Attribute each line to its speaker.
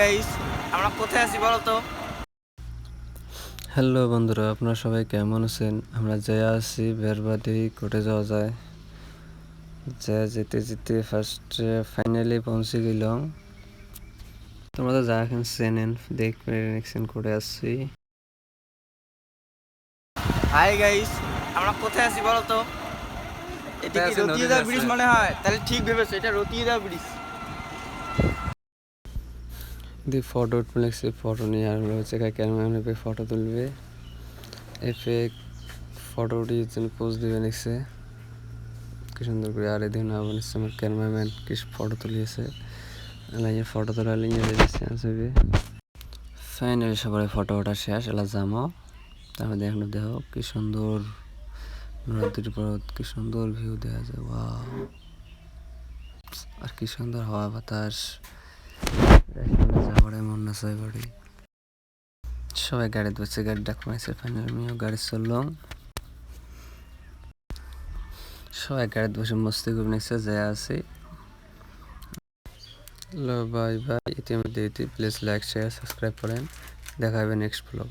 Speaker 1: Guys আমরা কোথায় আছি বলো তো?
Speaker 2: হ্যালো বন্ধুরা আপনারা সবাই কেমন আছেন? আমরা জয়া আছি বেরবাদি কোটে যাওয়া যায়। জয়া যেতে যেতে ফার্স্ট ফাইনালি পৌঁছে গেলাম। তোমরা তো যা এখন চেনেন দেখবেন নেক্সন করে আসছি।
Speaker 1: হাই গাইস আমরা কোথায় আছি বলো তো? এটা কি
Speaker 2: আছি? নদীর
Speaker 1: রতিদা
Speaker 2: কাছে।
Speaker 1: ব্রিজ মনে হয়? তাহলে ঠিক ভেবেছো এটা রতিদা ব্রিজ।
Speaker 2: দিয়ে ফটো লাগছে ফটো নিয়ে আর হচ্ছে ক্যামেরা নেবে ফটো তুলবে। এফে ফটো উঠিয়ে পোজ দিবে নিচ্ছে কি সুন্দর করে। আর এদিন আবার নিচ্ছে আমার ক্যামেরাম্যান কি ফটো তুলিয়েছে। লাইনে ফটো তোলা লিখে দিয়েছে ছবি। ফাইনালি সবার ফটো ওঠা শেষ এলা জামো তারপর দেখল দেখো কি সুন্দর নদীর পর্বত, কি সুন্দর ভিউ দেখা যায় আর কি সুন্দর হাওয়া বাতাস। সবাই গাড়ি বসে গাড়ি ডাক মাইছে ফাইনাল গাড়ি চললাম সবাই গাড়িতে বসে মস্তি করে নিচ্ছে যায় আছে। বাই বাই ইতিমধ্যে প্লিজ লাইক শেয়ার সাবস্ক্রাইব করেন। দেখা হবে নেক্সট ব্লগ